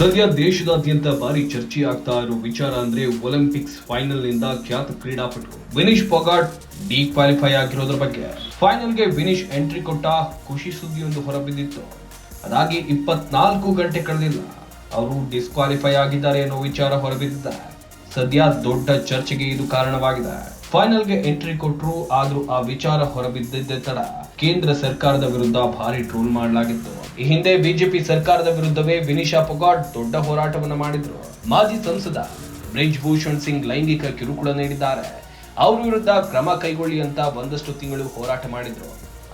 ಸದ್ಯ ದೇಶದಾದ್ಯಂತ ಭಾರಿ ಚರ್ಚೆ ಆಗ್ತಾ ಇರೋ ವಿಚಾರ ಅಂದ್ರೆ ಒಲಿಂಪಿಕ್ಸ್ ಫೈನಲ್ನಿಂದ ಖ್ಯಾತ ಕ್ರೀಡಾಪಟು ವಿನೀಶ್ ಪೊಗಾಟ್ ಡಿ ಕ್ವಾಲಿಫೈ ಆಗಿರೋದ್ರ ಬಗ್ಗೆ. ಫೈನಲ್ಗೆ ವಿನೀಶ್ ಎಂಟ್ರಿ ಕೊಟ್ಟ ಖುಷಿ ಸುದ್ದಿಯೊಂದು ಹೊರಬಿದ್ದಿತ್ತು. ಅದಾಗಿ ಇಪ್ಪತ್ನಾಲ್ಕು ಗಂಟೆ ಕಳೆದಿಲ್ಲ. ಅವರು ಡಿಸ್ಕ್ವಾಲಿಫೈ ಆಗಿದ್ದಾರೆ ಅನ್ನೋ ವಿಚಾರ ಹೊರಬಿದ್ದಿದೆ. ಸದ್ಯ ದೊಡ್ಡ ಚರ್ಚೆಗೆ ಇದು ಕಾರಣವಾಗಿದೆ. ಫೈನಲ್ಗೆ ಎಂಟ್ರಿ ಕೊಟ್ಟರು ಆದ್ರೂ ಆ ವಿಚಾರ ಹೊರಬಿದ್ದಿದ್ದೇ ತಡ. ಕೇಂದ್ರ ಸರ್ಕಾರದ ವಿರುದ್ಧ ಭಾರಿ ಟ್ರೋಲ್ ಮಾಡಲಾಗಿತ್ತು. ಈ ಹಿಂದೆ ಬಿಜೆಪಿ ಸರ್ಕಾರದ ವಿರುದ್ಧವೇ ವಿನಿಶಾ ಪೊಗಾಟ್ ದೊಡ್ಡ ಹೋರಾಟವನ್ನು ಮಾಡಿದ್ರು. ಮಾಜಿ ಸಂಸದ ಬ್ರಿಜ್ ಭೂಷಣ್ ಸಿಂಗ್ ಲೈಂಗಿಕ ಕಿರುಕುಳ ನೀಡಿದ್ದಾರೆ. ಅವ್ರ ವಿರುದ್ಧ ಕ್ರಮ ಕೈಗೊಳ್ಳಿ ಅಂತ ಒಂದಷ್ಟು ತಿಂಗಳು ಹೋರಾಟ ಮಾಡಿದ್ರು.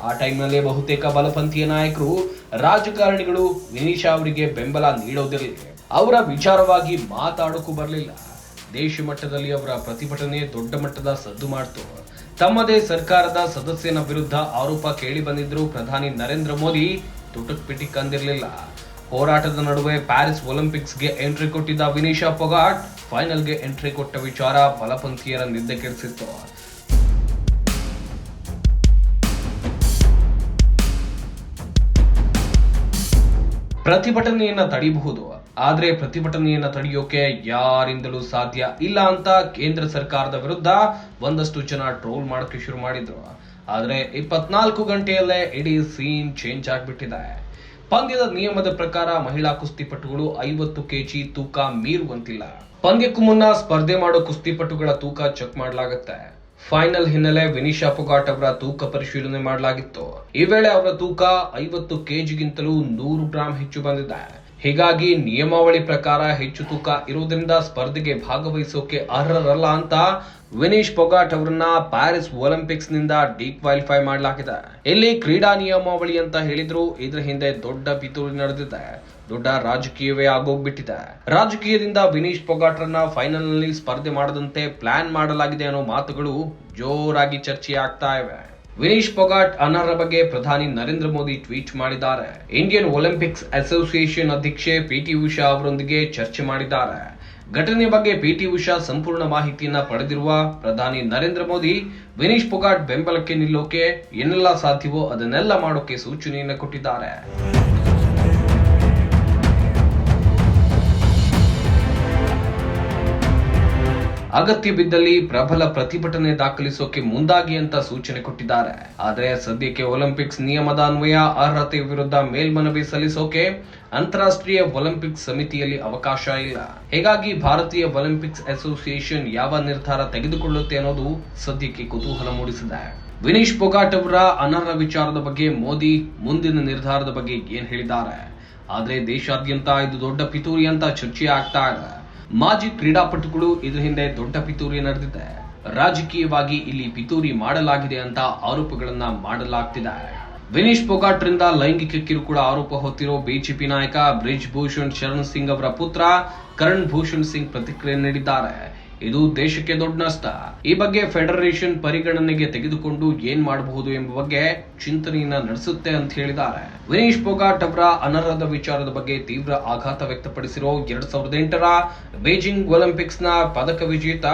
ಆ ಟೈಮ್ನಲ್ಲೇ ಬಹುತೇಕ ಬಲಪಂಥೀಯ ನಾಯಕರು, ರಾಜಕಾರಣಿಗಳು ವಿನಿಶಾ ಅವರಿಗೆ ಬೆಂಬಲ ನೀಡೋದಿರಲಿಲ್ಲ ಅವರ ವಿಚಾರವಾಗಿ ಮಾತಾಡೋಕ್ಕೂ ಬರಲಿಲ್ಲ. ದೇಶ ಮಟ್ಟದಲ್ಲಿ ಅವರ ಪ್ರತಿಭಟನೆ ದೊಡ್ಡ ಮಟ್ಟದ ಸದ್ದು ಮಾಡ್ತು. ತಮ್ಮದೇ ಸರ್ಕಾರದ ಸದಸ್ಯನ ವಿರುದ್ಧ ಆರೋಪ ಕೇಳಿ ಬಂದಿದ್ರು ಪ್ರಧಾನಿ ನರೇಂದ್ರ ಮೋದಿ. ತುಟುಕ್ ಪಿಟಿಕ್ ಅಂದಿರಲಿಲ್ಲ ಹೋರಾಟದ ನಡುವೆ ಪ್ಯಾರಿಸ್ ಒಲಿಂಪಿಕ್ಸ್ಗೆ ಎಂಟ್ರಿ ಕೊಟ್ಟಿದ್ದ ವಿನಿಶಾ ಪೊಗಾಟ್ ಫೈನಲ್ಗೆ ಎಂಟ್ರಿ ಕೊಟ್ಟ ವಿಚಾರ ಬಲಪಂಥೀಯರ ನಿದ್ದೆ ಕೆಡಿಸಿತ್ತು ಪ್ರತಿಭಟನೆಯನ್ನ ತಡೆಯಬಹುದು ಆದರೆ ಪ್ರತಿಭಟನೆಯನ್ನ ತಡೆಯೋಕೆ ಯಾರಿಂದಲೂ ಸಾಧ್ಯ ಇಲ್ಲ ಅಂತ ಕೇಂದ್ರ ಸರ್ಕಾರದ ವಿರುದ್ಧ ಒಂದಷ್ಟು ಜನ ಟ್ರೋಲ್ ಮಾಡಕ್ಕೆ ಶುರು ಮಾಡಿದ್ರು. ಆದ್ರೆ ಇಪ್ಪತ್ನಾಲ್ಕು ಗಂಟೆಯಲ್ಲೇ ಇಡೀ ಸೀನ್ ಚೇಂಜ್ ಆಗಿಬಿಟ್ಟಿದೆ. ಪಂದ್ಯದ ನಿಯಮದ ಪ್ರಕಾರ ಮಹಿಳಾ ಕುಸ್ತಿಪಟುಗಳು ಐವತ್ತು ಕೆಜಿ ತೂಕ ಮೀರುವಂತಿಲ್ಲ. ಪಂದ್ಯಕ್ಕೂ ಮುನ್ನ ಸ್ಪರ್ಧೆ ಮಾಡೋ ಕುಸ್ತಿಪಟುಗಳ ತೂಕ ಚೆಕ್ ಮಾಡಲಾಗುತ್ತೆ. ಫೈನಲ್ ಹಿನ್ನೆಲೆ ವಿನಿಶಾ ಪೊಗಾಟ್ ಅವರ ತೂಕ ಪರಿಶೀಲನೆ ಮಾಡಲಾಗಿತ್ತು. ಈ ವೇಳೆ ಅವರ ತೂಕ ಐವತ್ತು ಕೆಜಿಗಿಂತಲೂ ನೂರು ಗ್ರಾಂ ಹೆಚ್ಚು ಬಂದಿದೆ. ಹೀಗಾಗಿ ನಿಯಮಾವಳಿ ಪ್ರಕಾರ ಹೆಚ್ಚು ತೂಕ ಇರುವುದರಿಂದ ಸ್ಪರ್ಧೆಗೆ ಭಾಗವಹಿಸೋಕೆ ಅರ್ಹರಲ್ಲ ಅಂತ ವಿನೀಶ್ ಪೊಗಾಟ್ ಅವರನ್ನ ಪ್ಯಾರಿಸ್ ಒಲಿಂಪಿಕ್ಸ್ನಿಂದ ಡಿಕ್ವಾಲಿಫೈ ಮಾಡಲಾಗಿದೆ. ಇಲ್ಲಿ ಕ್ರೀಡಾ ನಿಯಮಾವಳಿ ಅಂತ ಹೇಳಿದ್ರು. ಇದರ ಹಿಂದೆ ದೊಡ್ಡ ಪಿತೂರಿ ನಡೆದಿದೆ. ದೊಡ್ಡ ರಾಜಕೀಯವೇ ಆಗೋಗ್ಬಿಟ್ಟಿದೆ. ರಾಜಕೀಯದಿಂದ ವಿನೀಶ್ ಪೊಗಾಟ್ರನ್ನ ಫೈನಲ್ನಲ್ಲಿ ಸ್ಪರ್ಧೆ ಮಾಡದಂತೆ ಪ್ಲಾನ್ ಮಾಡಲಾಗಿದೆ ಅನ್ನೋ ಮಾತುಗಳು ಜೋರಾಗಿ ಚರ್ಚೆ ಆಗ್ತಾ ಇವೆ. ವಿನೀಶ್ ಪೊಗಾಟ್ ಅನರ್ಹ ಬಗ್ಗೆ ಪ್ರಧಾನಿ ನರೇಂದ್ರ ಮೋದಿ ಟ್ವೀಟ್ ಮಾಡಿದ್ದಾರೆ. ಇಂಡಿಯನ್ ಒಲಿಂಪಿಕ್ಸ್ ಅಸೋಸಿಯೇಷನ್ ಅಧ್ಯಕ್ಷೆ ಪಿಟಿ ಉಷಾ ಅವರೊಂದಿಗೆ ಚರ್ಚೆ ಮಾಡಿದ್ದಾರೆ. ಘಟನೆ ಬಗ್ಗೆ ಪಿಟಿ ಉಷಾ ಸಂಪೂರ್ಣ ಮಾಹಿತಿಯನ್ನ ಪಡೆದಿರುವ ಪ್ರಧಾನಿ ನರೇಂದ್ರ ಮೋದಿ, ವಿನೀಶ್ ಪೊಗಾಟ್ ಬೆಂಬಲಕ್ಕೆ ನಿಲ್ಲೋಕೆ ಏನೆಲ್ಲ ಸಾಧ್ಯವೋ ಅದನ್ನೆಲ್ಲ ಮಾಡೋಕೆ ಸೂಚನೆಯನ್ನು ಕೊಟ್ಟಿದ್ದಾರೆ. ಅಗತ್ಯ ಬಿದ್ದಲ್ಲಿ ಪ್ರಬಲ ಪ್ರತಿಭಟನೆ ದಾಖಲಿಸೋಕೆ ಮುಂದಾಗಿ ಅಂತ ಸೂಚನೆ ಕೊಟ್ಟಿದ್ದಾರೆ. ಆದರೆ ಸದ್ಯಕ್ಕೆ ಒಲಿಂಪಿಕ್ಸ್ ನಿಯಮದ ಅನ್ವಯ ಅರ್ಹತೆ ವಿರುದ್ಧ ಮೇಲ್ಮನವಿ ಸಲ್ಲಿಸೋಕೆ ಅಂತಾರಾಷ್ಟ್ರೀಯ ಒಲಿಂಪಿಕ್ಸ್ ಸಮಿತಿಯಲ್ಲಿ ಅವಕಾಶ ಇಲ್ಲ. ಹೀಗಾಗಿ ಭಾರತೀಯ ಒಲಿಂಪಿಕ್ಸ್ ಅಸೋಸಿಯೇಷನ್ ಯಾವ ನಿರ್ಧಾರ ತೆಗೆದುಕೊಳ್ಳುತ್ತೆ ಅನ್ನೋದು ಸದ್ಯಕ್ಕೆ ಕುತೂಹಲ ಮೂಡಿಸಿದೆ. ವಿನೀಶ್ ಪೊಗಾಟ್ ಅವರ ಅನರ್ಹ ವಿಚಾರದ ಬಗ್ಗೆ ಮೋದಿ ಮುಂದಿನ ನಿರ್ಧಾರದ ಬಗ್ಗೆ ಏನ್ ಹೇಳಿದ್ದಾರೆ? ಆದ್ರೆ ದೇಶಾದ್ಯಂತ ಇದು ದೊಡ್ಡ ಪಿತೂರಿ ಅಂತ ಚರ್ಚೆ ಆಗ್ತಾ ಇದೆ. ಮಾಜಿ ಕ್ರೀಡಾಪಟುಗಳು ಇದ್ರ ಹಿಂದೆ ದೊಡ್ಡ ಪಿತೂರಿ ನಡೆದಿದೆ. ರಾಜಕೀಯವಾಗಿ ಇಲ್ಲಿ ಪಿತೂರಿ ಮಾಡಲಾಗಿದೆ ಅಂತ ಆರೋಪಗಳನ್ನ ಮಾಡಲಾಗ್ತಿದೆ. ವಿನೀಶ್ ಪೊಗಾಟ್ರಿಂದ ಲೈಂಗಿಕ ಕಿರುಕುಳ ಆರೋಪ ಹೊತ್ತಿರೋ ಬಿಜೆಪಿ ನಾಯಕ ಬ್ರಿಜ್ ಭೂಷಣ್ ಶರಣ್ ಸಿಂಗ್ ಅವರ ಪುತ್ರ ಕರಣ್ ಭೂಷಣ್ ಸಿಂಗ್ ಪ್ರತಿಕ್ರಿಯೆ ನೀಡಿದ್ದಾರೆ. ಇದು ದೇಶಕ್ಕೆ ದೊಡ್ಡ ನಷ್ಟ. ಈ ಬಗ್ಗೆ ಫೆಡರೇಷನ್ ಪರಿಗಣನೆಗೆ ತೆಗೆದುಕೊಂಡು ಏನ್ ಮಾಡಬಹುದು ಎಂಬ ಬಗ್ಗೆ ಚಿಂತನೆಯನ್ನ ನಡೆಸುತ್ತೆ ಅಂತ ಹೇಳಿದ್ದಾರೆ. ವಿನೇಶ್ ಪೊಗಾಟ್ ಅವರ ಅನರ್ಹದ ವಿಚಾರದ ಬಗ್ಗೆ ತೀವ್ರ ಆಘಾತ ವ್ಯಕ್ತಪಡಿಸಿರೋ ಎರಡ್ ಸಾವಿರದ ಎಂಟರ ಬೀಜಿಂಗ್ ಒಲಿಂಪಿಕ್ಸ್ನ ಪದಕ ವಿಜೇತ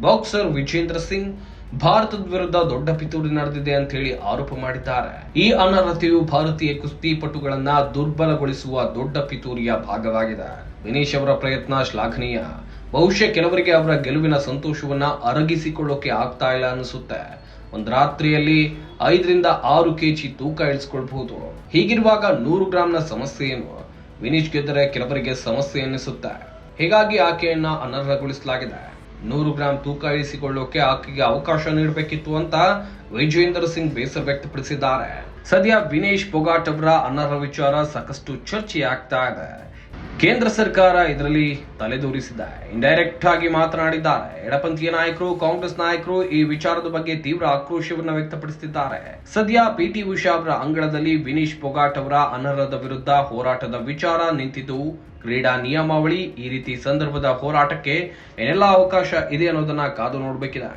ಬಾಕ್ಸರ್ ವಿಜೇಂದ್ರ ಸಿಂಗ್ ಭಾರತದ ವಿರುದ್ಧ ದೊಡ್ಡ ಪಿತೂರಿ ನಡೆದಿದೆ ಅಂತ ಹೇಳಿ ಆರೋಪ ಮಾಡಿದ್ದಾರೆ. ಈ ಅನರ್ಹತೆಯು ಭಾರತೀಯ ಕುಸ್ತಿಪಟುಗಳನ್ನ ದುರ್ಬಲಗೊಳಿಸುವ ದೊಡ್ಡ ಪಿತೂರಿಯ ಭಾಗವಾಗಿದೆ. ವಿನೀಶ್ ಅವರ ಪ್ರಯತ್ನ ಶ್ಲಾಘನೀಯ. ಬಹುಶಃ ಕೆಲವರಿಗೆ ಅವರ ಗೆಲುವಿನ ಸಂತೋಷವನ್ನ ಅರಗಿಸಿಕೊಳ್ಳೋಕೆ ಆಗ್ತಾ ಇಲ್ಲ ಅನಿಸುತ್ತೆ. ಒಂದ್ ರಾತ್ರಿಯಲ್ಲಿ ಐದರಿಂದ ಆರು ಕೆಜಿ ತೂಕ ಇಳಿಸ್ಕೊಳ್ಬಹುದು. ಹೀಗಿರುವಾಗ ನೂರು ಗ್ರಾಂನ ಸಮಸ್ಯೆ ಏನು ವಿನೀಶ್ ಗೆದ್ದರೆ ಕೆಲವರಿಗೆ ಸಮಸ್ಯೆ ಎನ್ನಿಸುತ್ತೆ. ಹೀಗಾಗಿ ಆಕೆಯನ್ನ ಅನರ್ಹಗೊಳಿಸಲಾಗಿದೆ. ನೂರು ಗ್ರಾಂ ತೂಕ ಇಳಿಸಿಕೊಳ್ಳೋಕೆ ಆಕೆಗೆ ಅವಕಾಶ ನೀಡಬೇಕಿತ್ತು ಅಂತ ವೈಜಯೇಂದ್ರ ಸಿಂಗ್ ಬೇಸರ ವ್ಯಕ್ತಪಡಿಸಿದ್ದಾರೆ. ಸದ್ಯ ವಿನೇಶ್ ಪೊಗಾಟ್ ಅವರ ಅನರ್ಹ ವಿಚಾರ ಸಾಕಷ್ಟು ಚರ್ಚೆ ಆಗ್ತಾ ಇದೆ. ಕೇಂದ್ರ ಸರ್ಕಾರ ಇದರಲ್ಲಿ ತಲೆದೋರಿಸಿದ್ದಾರೆ ಇಂಡೈರೆಕ್ಟ್ ಆಗಿ ಮಾತನಾಡಿದ್ದಾರೆ. ಎಡಪಂಥೀಯ ನಾಯಕರು, ಕಾಂಗ್ರೆಸ್ ನಾಯಕರು ಈ ವಿಚಾರದ ಬಗ್ಗೆ ತೀವ್ರ ಆಕ್ರೋಶವನ್ನು ವ್ಯಕ್ತಪಡಿಸುತ್ತಿದ್ದಾರೆ. ಸದ್ಯ ಪಿಟಿ ಉಷಾ ಅವರ ಅಂಗಳದಲ್ಲಿ ವಿನೀಶ್ ಪೊಗಾಟ್ ಅವರ ಅನರ್ಹದ ವಿರುದ್ಧ ಹೋರಾಟದ ವಿಚಾರ ನಿಂತಿದ್ದು, ಕ್ರೀಡಾ ನಿಯಮಾವಳಿ ಈ ರೀತಿ ಸಂದರ್ಭದ ಹೋರಾಟಕ್ಕೆ ಏನೆಲ್ಲ ಅವಕಾಶ ಇದೆ ಅನ್ನೋದನ್ನ ಕಾದು ನೋಡಬೇಕಿದೆ.